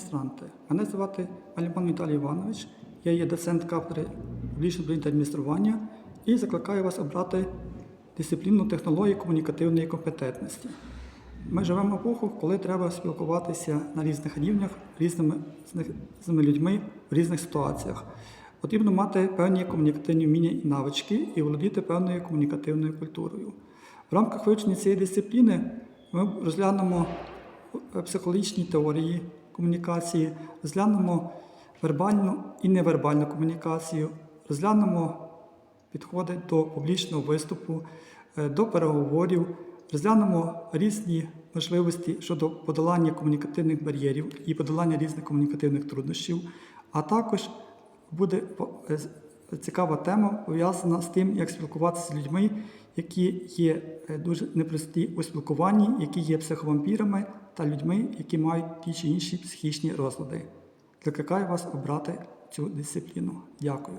міністранти. Мене звати Аліман Віталій Іванович. Я є доцент кафедри публічного адміністрування і закликаю вас обрати дисципліну технології комунікативної компетентності. Ми живемо в епоху, коли треба спілкуватися на різних рівнях різними різними людьми в різних ситуаціях. Потрібно мати певні комунікативні вміння і навички і володіти певною комунікативною культурою. В рамках вивчення цієї дисципліни ми розглянемо психологічні теорії комунікації, розглянемо вербальну і невербальну комунікацію, розглянемо підходи до публічного виступу, е, до переговорів, розглянемо різні можливості щодо подолання комунікативних бар'єрів і подолання різних комунікативних труднощів, а також буде е, цікава тема пов'язана з тим, як спілкуватися з людьми, які є е, дуже непрості у спілкуванні, які є психовампірами та людьми, які мають ті чи інші психічні розлади. Закликаю вас обрати цю дисципліну. Дякую.